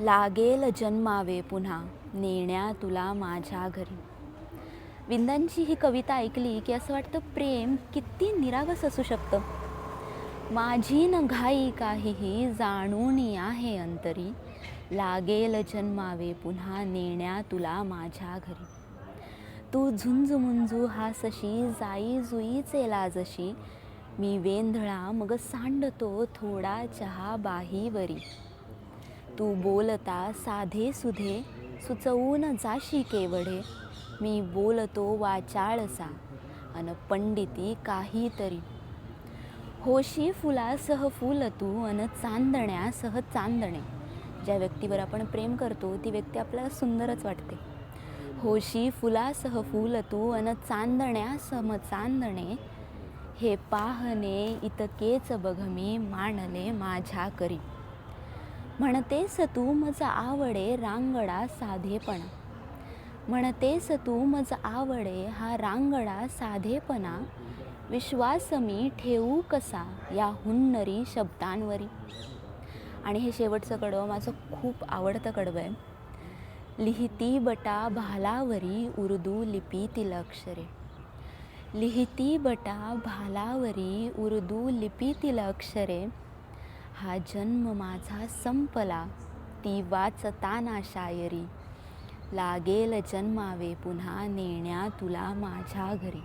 लागेल जन्मावे पुन्हा नेण्या तुला माझ्या घरी. विंदांची ही कविता ऐकली की असं वाटतं प्रेम किती निरागस असू शकतं. माझी न घाई काहीही जाणून आहे अंतरी. लागेल जन्मावे पुन्हा नेण्या तुला माझ्या घरी. तू झुंज मुंजू हासशी जाई जुईचे लाजशी मी वेंधळा मग सांडतो थोडा चहा बाहीवरी. तू बोलता साधे सुधे सुचवून जाशी केवढे. मी बोलतो वाचाळसा अन पंडिती काहीतरी. होशी फुलासह फुल तू अन चांदण्यासह चांदणे. ज्या व्यक्तीवर आपण प्रेम करतो ती व्यक्ती आपल्याला सुंदरच वाटते. होशी फुलासह फुल तू अन चांदण्यासम चांदणे. हे पाहणे इतकेच बघ मी मानले माझ्या करी म्हणतेस तू मज आवडे रांगडा साधेपणा. म्हणतेस तू मज आवडे हा रांगडा साधेपणा. विश्वास मी ठेवू कसा या हुन्नरी शब्दांवरी. आणि हे शेवटचं कडवं माझं खूप आवडतं कडवं आहे. लिहिती बटा भालावरी उर्दू लिपीतील अक्षरे लिहिती बटा भालावरी उर्दू लिपीतील अक्षरे हा जन्म माझा संपला ती वाचताना शायरी. लागेल जन्मावे पुन्हा नेण्या तुला माझ्या घरी.